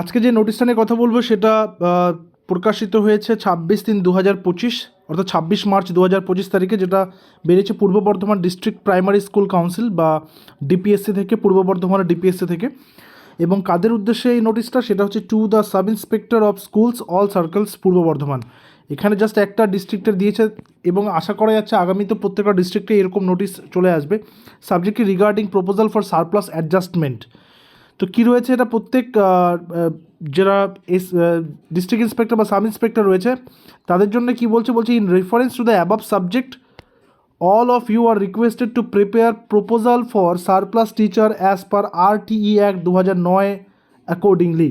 আজকে যে নোটিশটা নিয়ে কথা বলব সেটা প্রকাশিত হয়েছে ছাব্বিশ তিন দু হাজার পঁচিশ, অর্থাৎ ছাব্বিশ মার্চ দু হাজার পঁচিশ তারিখে, যেটা বেরিয়েছে Purba Bardhaman district primary school council বা ডিপিএসসি থেকে, পূর্ব বর্ধমানের ডিপিএসসি থেকে। এবং কাদের উদ্দেশ্যে এই নোটিশটা সেটা হচ্ছে to the sub inspector of schools all circles Purba Bardhaman. এখানে জাস্ট একটা ডিস্ট্রিক্টের দিয়েছে এবং আশা করা যাচ্ছে আগামীতে প্রত্যেকটা ডিস্ট্রিক্টে এরকম নোটিশ চলে আসবে। Subject regarding proposal for surplus adjustment তো কী রয়েছে? এটা প্রত্যেক যারা এস ডিস্ট্রিক্ট ইন্সপেক্টর বা সাব ইন্সপেক্টর রয়েছে, তাদের জন্য কি বলছে? বলছে in reference to the above subject all of you are requested to prepare proposal for surplus teacher as per RTE act দু হাজার নয় accordingly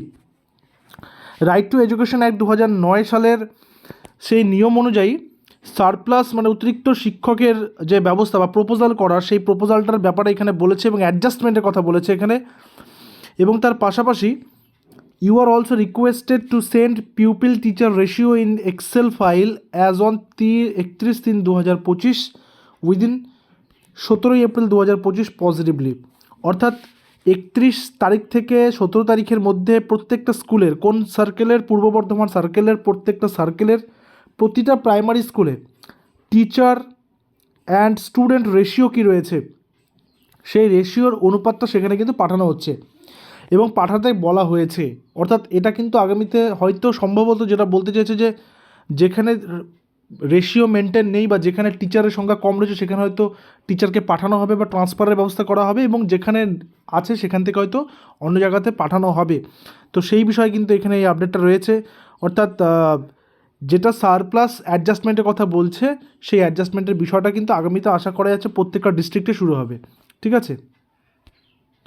right to education act দু হাজার নয় সালের সেই নিয়ম অনুযায়ী সারপ্লাস মানে অতিরিক্ত শিক্ষকের যে ব্যবস্থা বা প্রপোজাল করার, সেই প্রপোজালটার ব্যাপারে এখানে বলেছে এবং অ্যাডজাস্টমেন্টের কথা বলেছে এখানে। এবং তার পাশাপাশি you are also requested to send pupil teacher ratio in excel file as on তি, একত্রিশ তিন দু হাজার পঁচিশ উইদিন সতেরোই এপ্রিল দু হাজার পঁচিশ পজিটিভলি অর্থাৎ, একত্রিশ তারিখ থেকে সতেরো তারিখের মধ্যে প্রত্যেকটা স্কুলের, কোন সার্কেলের পূর্ব বর্ধমান সার্কেলের প্রত্যেকটা সার্কেলের প্রতিটা প্রাইমারি স্কুলে টিচার অ্যান্ড স্টুডেন্ট রেশিও কী রয়েছে? সেই রেশিওর অনুপাতটা সেখানে কিন্তু পাঠানো হচ্ছে। এবং পাঠাতে বলা হয়েছে। অর্থাৎ এটা কিন্তু আগামীতে হয়তো সম্ভবত যেটা বলতে চাইছে যে, যেখানে রেশিও মেনটেন নেই বা যেখানে টিচারের সংখ্যা কম রয়েছে, সেখানে হয়তো টিচারকে পাঠানো হবে বা ট্রান্সফারের ব্যবস্থা করা হবে এবং যেখানে আছে সেখান থেকে হয়তো অন্য জায়গাতে পাঠানো হবে। তো সেই বিষয়ে কিন্তু এখানে এই আপডেটটা রয়েছে। অর্থাৎ যেটা সারপ্লাস অ্যাডজাস্টমেন্টের কথা বলছে, সেই অ্যাডজাস্টমেন্টের বিষয়টা কিন্তু আগামীতে আশা করা যাচ্ছে প্রত্যেকটা ডিস্ট্রিক্টে শুরু হবে। ঠিক আছে?